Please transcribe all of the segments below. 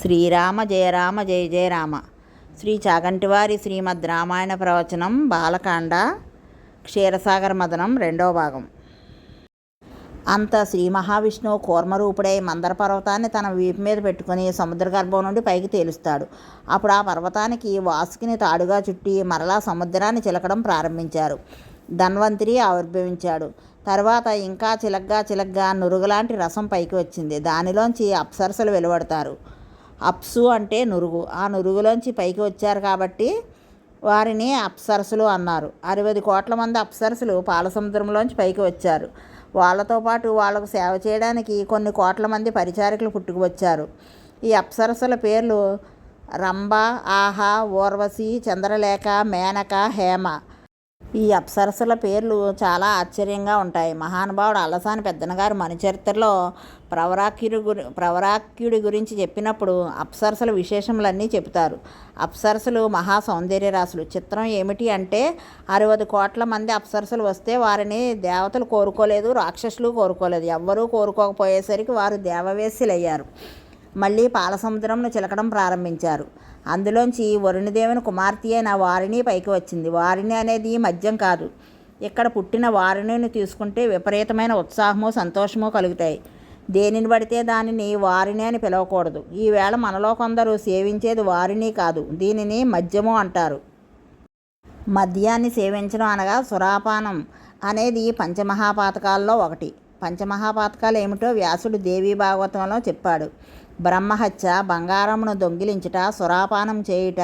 శ్రీరామ జయ రామ జయ జయ రామ. శ్రీ చాగంటివారి శ్రీమద్ రామాయణ ప్రవచనం బాలకాండ క్షీరసాగర మదనం రెండవ భాగం. అంత శ్రీ మహావిష్ణువు కూర్మరూపుడై మందర పర్వతాన్ని తన వీపు మీద పెట్టుకుని సముద్ర గర్భం నుండి పైకి తేలుస్తాడు. అప్పుడు ఆ పర్వతానికి వాసుకిని తాడుగా చుట్టి మరలా సముద్రాన్ని చిలకడం ప్రారంభించారు. ధన్వంతరి ఆవిర్భవించాడు. తర్వాత ఇంకా చిలగ్గా చిలగ్గా నురుగులాంటి రసం పైకి వచ్చింది. దానిలోంచి అప్సరసలు వెలువడతారు. అప్సు అంటే నురుగు. ఆ నురుగులోంచి పైకి వచ్చారు కాబట్టి వారిని అప్సరసులు అన్నారు. అరవై కోట్ల మంది అప్సరసులు పాలసముద్రంలోంచి పైకి వచ్చారు. వాళ్ళతో పాటు వాళ్ళకు సేవ చేయడానికి కొన్ని కోట్ల మంది పరిచారకులు పుట్టుకువచ్చారు ఈ అప్సరసుల పేర్లు రంభ ఆహా ఊర్వశి చంద్రలేఖ మేనక హేమ. ఈ అప్సరసల పేర్లు చాలా ఆశ్చర్యంగా ఉంటాయి. మహానుభావుడు అల్లసాని పెద్దనగారు మన చరిత్రలో ప్రవరాక్యుడి గురి ప్రవరాక్యుడి గురించి చెప్పినప్పుడు అప్సరసల విశేషములన్నీ చెబుతారు. అప్సరసలు మహా సౌందర్యరాశులు చిత్రం ఏమిటి అంటే అరవై కోట్ల మంది అప్సరసలు వస్తే వారిని దేవతలు కోరుకోలేదు రాక్షసులు కోరుకోలేదు. ఎవ్వరూ కోరుకోకపోయేసరికి వారు దేవవేశ్యులయ్యారు. మళ్ళీ పాలసముద్రంను చిలకడం ప్రారంభించారు. అందులోంచి వరుణదేవుని కుమార్తె అయిన వారిని పైకి వచ్చింది. వారిని అనేది మద్యం కాదు. ఇక్కడ పుట్టిన వారిని తీసుకుంటే విపరీతమైన ఉత్సాహము సంతోషము కలుగుతాయి. దేనిని పడితే దానిని వారిని అని పిలవకూడదు. ఈవేళ మనలో కొందరు సేవించేది వారిని కాదు దీనిని మద్యము అంటారు. మద్యాన్ని సేవించడం అనగా సురాపానం అనేది పంచమహాపాతకాల్లో ఒకటి. పంచమహాపాతకాలు ఏమిటో వ్యాసుడు దేవీ భాగవతంలో చెప్పాడు. బ్రహ్మహత్య బంగారమును దొంగిలించుట సురాపానం చేయుట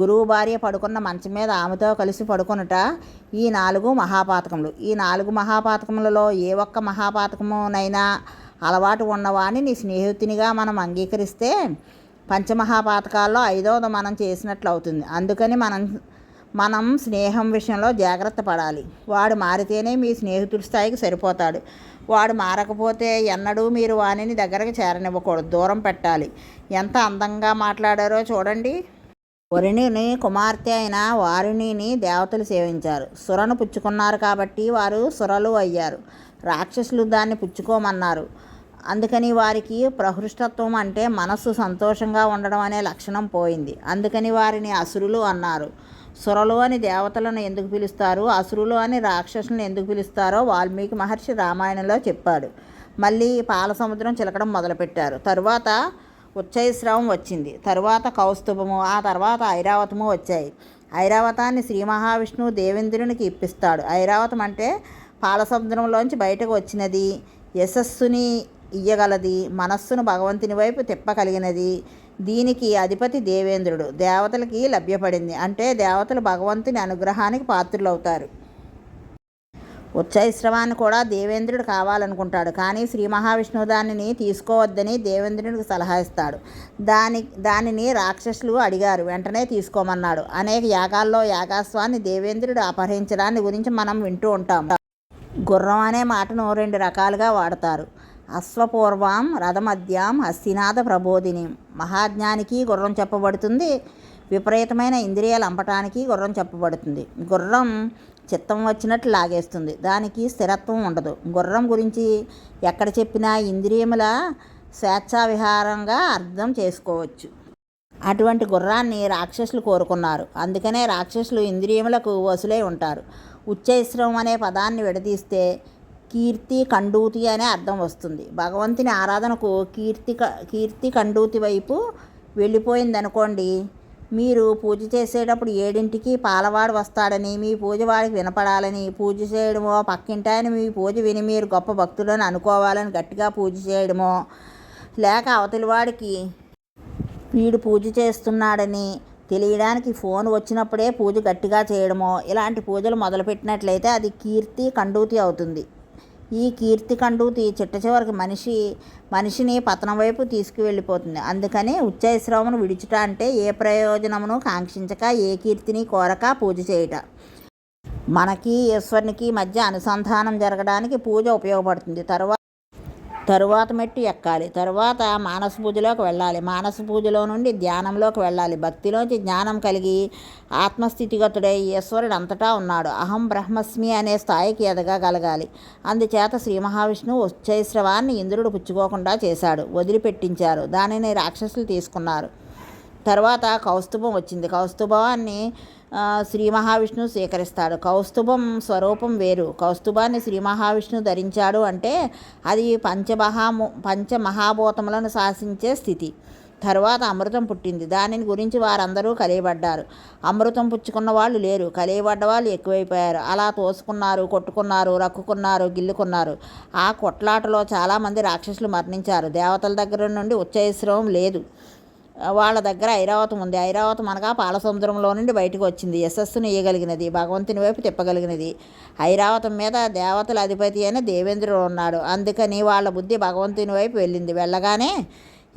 గురువు భార్య పడుకున్న మంచం మీద ఆమెతో కలిసి పడుకునుట ఈ నాలుగు మహాపాతకములు. ఈ నాలుగు మహాపాతకములలో ఏ ఒక్క మహాపాతకమునైనా అలవాటు ఉన్నవాని నీ స్నేహితునిగా మనం అంగీకరిస్తే పంచమహాపాతకాల్లో ఐదవది మనం చేసినట్లు అవుతుంది అందుకని మనం మనం స్నేహం విషయంలో జాగ్రత్త పడాలి. వాడు మారితేనే మీ స్నేహితుడి స్థాయికి సరిపోతాడు. వాడు మారకపోతే ఎన్నడూ మీరు వాణిని దగ్గరకు చేరనివ్వకూడదు. దూరం పెట్టాలి. ఎంత అందంగా మాట్లాడారో చూడండి. వరుణిని కుమార్తె అయిన వారుణిని దేవతలు సేవించారు. సురను పుచ్చుకున్నారు కాబట్టి వారు సురలు అయ్యారు. రాక్షసులు దాన్ని పుచ్చుకోమన్నారు. అందుకని వారికి ప్రహృష్టత్వం అంటే మనస్సు సంతోషంగా ఉండడం అనే లక్షణం పోయింది. అందుకని వారిని అసురులు అన్నారు. సురలు అని దేవతలను ఎందుకు పిలుస్తారు? అసురులు అని రాక్షసులను ఎందుకు పిలుస్తారో వాల్మీకి మహర్షి రామాయణంలో చెప్పాడు. మళ్ళీ పాల సముద్రం చిలకడం మొదలుపెట్టారు. తరువాత ఉచ్చైశ్రవం వచ్చింది. తరువాత కౌస్తుభము ఆ తర్వాత ఐరావతము వచ్చాయి. ఐరావతాన్ని శ్రీ మహావిష్ణువు దేవేంద్రునికి ఇప్పిస్తాడు. ఐరావతం అంటే పాలసముద్రంలోంచి బయటకు వచ్చినది యశస్సుని ఇయ్యగలది మనస్సును భగవంతుని వైపు తిప్పగలిగినది దీనికి అధిపతి దేవేంద్రుడు. దేవతలకి లభ్యపడింది. అంటే దేవతలు భగవంతుని అనుగ్రహానికి పాత్రులవుతారు. ఉచ్చైశ్రవాన్ని కూడా దేవేంద్రుడు కావాలనుకుంటాడు. కానీ శ్రీ మహావిష్ణువు దానిని తీసుకోవద్దని దేవేంద్రుడికి సలహా ఇస్తాడు. దాని దానిని రాక్షసులు అడిగారు. వెంటనే తీసుకోమన్నాడు. అనేక యాగాల్లో యాగాస్వాన్ని దేవేంద్రుడు అపహరించడాన్ని గురించి మనం వింటూ ఉంటాం. గుర్రం అనే మాటను రెండు రకాలుగా వాడతారు. అశ్వపూర్వం రథమధ్యాం హస్తినాథ ప్రబోధిని. మహాజ్ఞానికి గుర్రం చెప్పబడుతుంది. విపరీతమైన ఇంద్రియాలు అంపటానికి గుర్రం చెప్పబడుతుంది. గుర్రం చిత్తం వచ్చినట్లు లాగేస్తుంది. దానికి స్థిరత్వం ఉండదు. గుర్రం గురించి ఎక్కడ చెప్పినా ఇంద్రియముల స్వేచ్ఛా విహారంగా అర్థం చేసుకోవచ్చు. అటువంటి గుర్రాన్ని రాక్షసులు కోరుకున్నారు. అందుకనే రాక్షసులు ఇంద్రియములకు వసులై ఉంటారు. ఉచ్చైశ్రవం అనే పదాన్ని విడదీస్తే కీర్తి కండూతి అనే అర్థం వస్తుంది. భగవంతుని ఆరాధనకు కీర్తి కీర్తి కండూతి వైపు వెళ్ళిపోయిందనుకోండి మీరు పూజ చేసేటప్పుడు ఏడింటికి పాలవాడు వస్తాడని మీ పూజ వాడికి వినపడాలని పూజ చేయడమో పక్కింటాయని మీ పూజ విని మీరు గొప్ప భక్తులని అనుకోవాలని గట్టిగా పూజ చేయడమో లేక అవతలి వాడికి వీడు పూజ చేస్తున్నాడని తెలియడానికి ఫోన్ వచ్చినప్పుడే పూజ గట్టిగా చేయడమో ఇలాంటి పూజలు మొదలుపెట్టినట్లయితే అది కీర్తి కండూతి అవుతుంది. ఈ కీర్తి కండు చిట్ట చివరికి మనిషి మనిషిని పతనం వైపు తీసుకువెళ్ళిపోతుంది. అందుకని ఉచ్చైశ్రవమును విడిచుట అంటే ఏ ప్రయోజనమును కాంక్షించక ఏ కీర్తిని కోరక పూజ చేయుట. మనకి ఈశ్వరునికి మధ్య అనుసంధానం జరగడానికి పూజ ఉపయోగపడుతుంది. తర్వాత తరువాత మెట్టు ఎక్కాలి. తరువాత మానస పూజలోకి వెళ్ళాలి. మానస పూజలో నుండి ధ్యానంలోకి వెళ్ళాలి. భక్తిలోంచి జ్ఞానం కలిగి ఆత్మస్థితిగతుడై ఈశ్వరుడు అంతటా ఉన్నాడు. అహం బ్రహ్మస్మి అనే స్థాయికి ఎదగగలగాలి అందుచేత శ్రీ మహావిష్ణువు ఉచ్చైశ్రవాన్ని ఇంద్రుడు పుచ్చుకోకుండా చేశాడు. వదిలిపెట్టించారు. దానిని రాక్షసులు తీసుకున్నారు. తర్వాత కౌస్తుభం వచ్చింది. కౌస్తుభాన్ని శ్రీ మహావిష్ణువు స్వీకరిస్తాడు. కౌస్తుభం స్వరూపం వేరు. కౌస్తుభాన్ని శ్రీ మహావిష్ణువు ధరించాడు అంటే అది పంచమహాము పంచమహాభూతములను శాసించే స్థితి. తర్వాత అమృతం పుట్టింది. దానిని గురించి వారందరూ కలియబడ్డారు. అమృతం పుచ్చుకున్న వాళ్ళు లేరు. కలియబడ్డ వాళ్ళు ఎక్కువైపోయారు. అలా తోసుకున్నారు కొట్టుకున్నారు రక్కుకున్నారు గిల్లుకున్నారు. ఆ కొట్లాటలో చాలామంది రాక్షసులు మరణించారు. దేవతల దగ్గర నుండి ఉచ్చైశ్రవం లేదు. వాళ్ళ దగ్గర ఐరావతం ఉంది. ఐరావతం అనగా పాల సముద్రంలో నుండి బయటకు వచ్చింది. యశస్సును ఇయ్యగలిగినది భగవంతుని వైపు తిప్పగలిగినది. ఐరావతం మీద దేవతల అధిపతి అయిన దేవేంద్రుడు ఉన్నాడు. అందుకని వాళ్ళ బుద్ధి భగవంతుని వైపు వెళ్ళింది. వెళ్ళగానే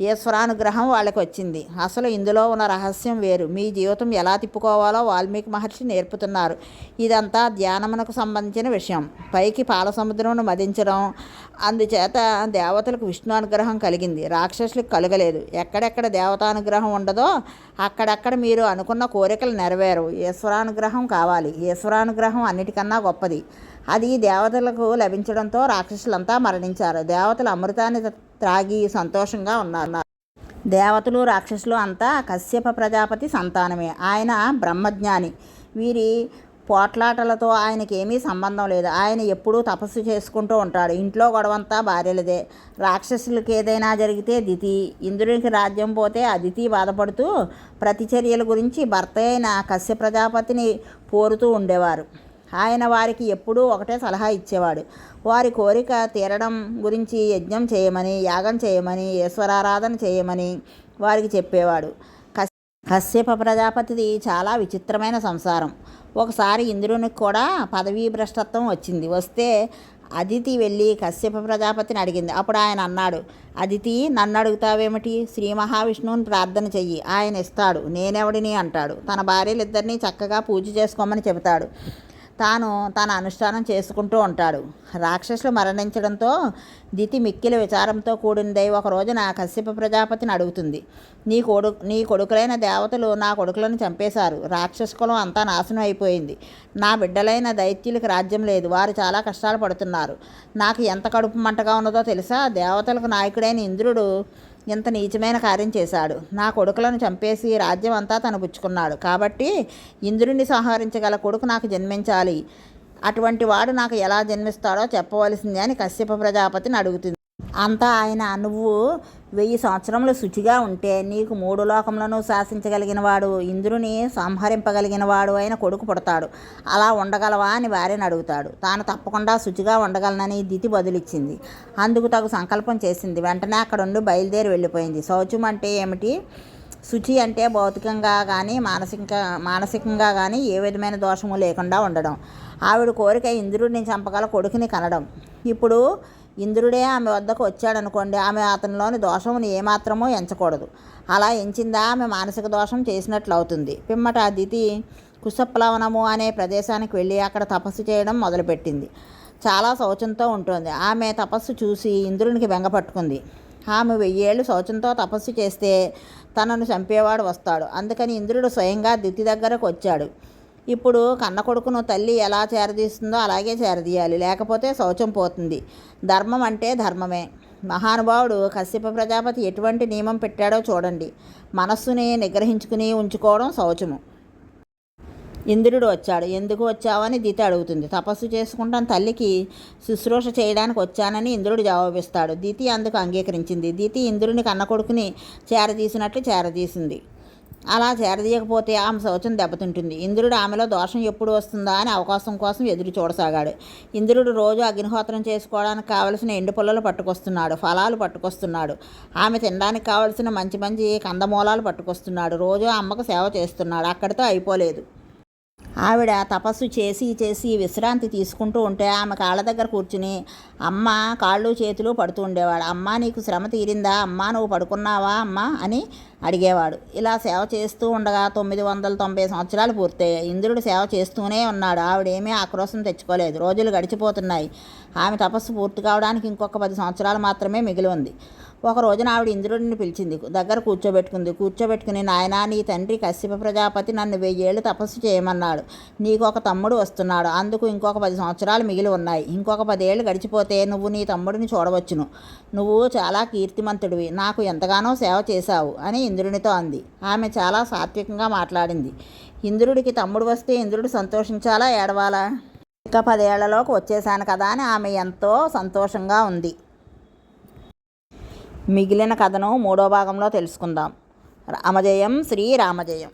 ఈశ్వరానుగ్రహం వాళ్ళకి వచ్చింది అసలు ఇందులో ఉన్న రహస్యం వేరు. మీ జీవితం ఎలా తిప్పుకోవాలో వాల్మీకి మహర్షి నేర్పుతున్నారు. ఇదంతా ధ్యానమునకు సంబంధించిన విషయం. పైకి పాలసముద్రమును మదించడం అందుచేత దేవతలకు విష్ణు అనుగ్రహం కలిగింది. రాక్షసులకు కలగలేదు. ఎక్కడెక్కడ దేవతానుగ్రహం ఉండదో అక్కడక్కడ మీరు అనుకున్న కోరికలు నెరవేరు ఈశ్వరానుగ్రహం కావాలి. ఈశ్వరానుగ్రహం అన్నిటికన్నా గొప్పది. అది దేవతలకు లభించడంతో రాక్షసులంతా మరణించారు. దేవతలు అమృతాన్ని త్రాగి సంతోషంగా ఉన్నారు. దేవతలు రాక్షసులు అంతా కశ్యప ప్రజాపతి సంతానమే. ఆయన బ్రహ్మజ్ఞాని. వీరి పోట్లాటలతో ఆయనకి సంబంధం లేదు. ఆయన ఎప్పుడూ తపస్సు చేసుకుంటూ ఉంటాడు. ఇంట్లో గొడవంతా భార్యలదే. రాక్షసులకి ఏదైనా జరిగితే దితి. ఇంద్రునికి రాజ్యం పోతే అదితి బాధపడుతూ ప్రతిచర్యల గురించి భర్త అయిన కశ్య ప్రజాపతిని పోరుతూ ఉండేవారు. ఆయన వారికి ఎప్పుడూ ఒకటే సలహా ఇచ్చేవాడు. వారి కోరిక తీరడం గురించి యజ్ఞం చేయమని యాగం చేయమని ఈశ్వరారాధన చేయమని వారికి చెప్పేవాడు. కస్ కశ్యప ప్రజాపతిది చాలా విచిత్రమైన సంసారం. ఒకసారి ఇంద్రునికి కూడా పదవీ భ్రష్టత్వం వచ్చింది. వస్తే అదితి వెళ్ళి కశ్యప ప్రజాపతిని అడిగింది. అప్పుడు ఆయన అన్నాడు అదితి నన్ను అడుగుతావేమిటి శ్రీ మహావిష్ణువుని ప్రార్థన చెయ్యి. ఆయన ఇస్తాడు. నేనెవడిని? అంటాడు. తన భార్యలిద్దరినీ చక్కగా పూజ చేసుకోమని చెబుతాడు. తాను తన అనుష్ఠానం చేసుకుంటూ ఉంటాడు. రాక్షసులు మరణించడంతో దితి మిక్కిల విచారంతో కూడిందై ఒక రోజున కశ్యప ప్రజాపతిని అడుగుతుంది. నీ కొడు నీ కొడుకులైన దేవతలు నా కొడుకులను చంపేశారు. రాక్షస కులం అంతా నాశనం అయిపోయింది. నా బిడ్డలైన దైత్యులకు రాజ్యం లేదు. వారు చాలా కష్టాలు పడుతున్నారు. నాకు ఎంత కడుపు మంటగా ఉన్నదో తెలుసా? దేవతలకు నాయకుడైన ఇంద్రుడు ఇంత నీచమైన కార్యం చేశాడు. నా కొడుకులను చంపేసి రాజ్యం అంతా తను పుచ్చుకున్నాడు. కాబట్టి ఇంద్రుడిని సంహరించగల కొడుకు నాకు జన్మించాలి. అటువంటి వాడు నాకు ఎలా జన్మిస్తాడో చెప్పవలసిందే అని కశ్యప ప్రజాపతిని అడుగుతుంది. అంతా ఆయన నువ్వు వెయ్యి సంవత్సరములు శుచిగా ఉంటే నీకు మూడు లోకములను శాసించగలిగిన వాడు ఇంద్రుని సంహరింపగలిగిన వాడు అయిన కొడుకు పుడతాడు. అలా ఉండగలవా? అని వారిని అడుగుతాడు. తాను తప్పకుండా శుచిగా ఉండగలనని దితి బదులిచ్చింది. అందుకు తగు సంకల్పం చేసింది. వెంటనే అక్కడ ఉండి బయలుదేరి వెళ్ళిపోయింది. శౌచం అంటే ఏమిటి? శుచి అంటే భౌతికంగా కానీ మానసిక మానసికంగా కానీ ఏ విధమైన దోషము లేకుండా ఉండడం. ఆవిడ కోరిక ఇంద్రుడిని చంపగల కొడుకుని కనడం. ఇప్పుడు ఇంద్రుడే ఆమె వద్దకు వచ్చాడనుకోండి ఆమె అతనిలోని దోషమును ఏమాత్రమో ఎంచకూడదు. అలా ఎంచిందా ఆమె మానసిక దోషం చేసినట్లు అవుతుంది పిమ్మట అదితి కుశప్లవనము అనే ప్రదేశానికి వెళ్ళి అక్కడ తపస్సు చేయడం మొదలుపెట్టింది. చాలా శౌచంతో ఉంటుంది. ఆమె తపస్సు చూసి ఇంద్రునికి బెంగపట్టుకుంది ఆమె వెయ్యేళ్ళు శౌచంతో తపస్సు చేస్తే తనను చంపేవాడు వస్తాడు. అందుకని ఇంద్రుడు స్వయంగా దితి దగ్గరకు వచ్చాడు. ఇప్పుడు కన్న కొడుకును తల్లి ఎలా చేరదీస్తుందో అలాగే చేరదీయాలి. లేకపోతే శౌచం పోతుంది. ధర్మం అంటే ధర్మమే. మహానుభావుడు కశ్యప ప్రజాపతి ఎటువంటి నియమం పెట్టాడో చూడండి. మనస్సుని నిగ్రహించుకుని ఉంచుకోవడం శౌచము. ఇంద్రుడు వచ్చాడు. ఎందుకు వచ్చావని దితి అడుగుతుంది. తపస్సు చేసుకుంటాను తల్లికి శుశ్రూష చేయడానికి వచ్చానని ఇంద్రుడు జవాబిస్తాడు. దీతి అందుకు అంగీకరించింది. దితి ఇంద్రుని కన్న కొడుకుని చేరదీసినట్లు చేరదీసింది. అలా చేరదీయకపోతే ఆమె శౌచం దెబ్బతింటుంది. ఇంద్రుడు ఆమెలో దోషం ఎప్పుడు వస్తుందా అని అవకాశం కోసం ఎదురు చూడసాగాడు. ఇంద్రుడు రోజు అగ్నిహోత్రం చేసుకోవడానికి కావలసిన ఎండు పుల్లలు పట్టుకొస్తున్నాడు ఫలాలు పట్టుకొస్తున్నాడు. ఆమె తినడానికి కావలసిన మంచి మంచి కందమూలాలు పట్టుకొస్తున్నాడు. రోజు అమ్మకు సేవ చేస్తున్నాడు. అక్కడితో అయిపోలేదు. ఆవిడ తపస్సు చేసి చేసి విశ్రాంతి తీసుకుంటూ ఉంటే ఆమె కాళ్ళ దగ్గర కూర్చుని అమ్మ కాళ్ళు చేతులు పడుతూ ఉండేవాడు. అమ్మ నీకు శ్రమ తీరిందా? అమ్మ నువ్వు పడుకున్నావా? అమ్మ అని అడిగేవాడు. ఇలా సేవ చేస్తూ ఉండగా తొమ్మిది వందల తొంభై సంవత్సరాలు పూర్తయ్యాయి. ఇంద్రుడు సేవ చేస్తూనే ఉన్నాడు. ఆవిడేమీ ఆక్రోశం తెచ్చుకోలేదు. రోజులు గడిచిపోతున్నాయి. ఆమె తపస్సు పూర్తి కావడానికి ఇంకొక పది సంవత్సరాలు మాత్రమే మిగిలి ఉంది. ఒక రోజున ఆవిడ ఇంద్రుడిని పిలిచింది. దగ్గర కూర్చోబెట్టుకుంది. కూర్చోబెట్టుకుని నాయనా నీ తండ్రి కశ్యప ప్రజాపతి నన్ను వెయ్యేళ్ళు తపస్సు చేయమన్నాడు. నీకు ఒక తమ్ముడు వస్తున్నాడు. అందుకు ఇంకొక పది సంవత్సరాలు మిగిలి ఉన్నాయి. ఇంకొక పదేళ్ళు గడిచిపోతే నువ్వు నీ తమ్ముడిని చూడవచ్చును. నువ్వు చాలా కీర్తిమంతుడివి. నాకు ఎంతగానో సేవ చేశావు అని ఇంద్రునితో అంది. ఆమె చాలా సాత్వికంగా మాట్లాడింది. ఇంద్రుడికి తమ్ముడు వస్తే ఇంద్రుడు సంతోషించాలా? ఏడవాలా? ఇంకా పదేళ్ళలోకి వచ్చేసాను కదా అని ఆమె ఎంతో సంతోషంగా ఉంది. మిగిలిన కథను మూడో భాగంలో తెలుసుకుందాం. రామజయం శ్రీ రామజయం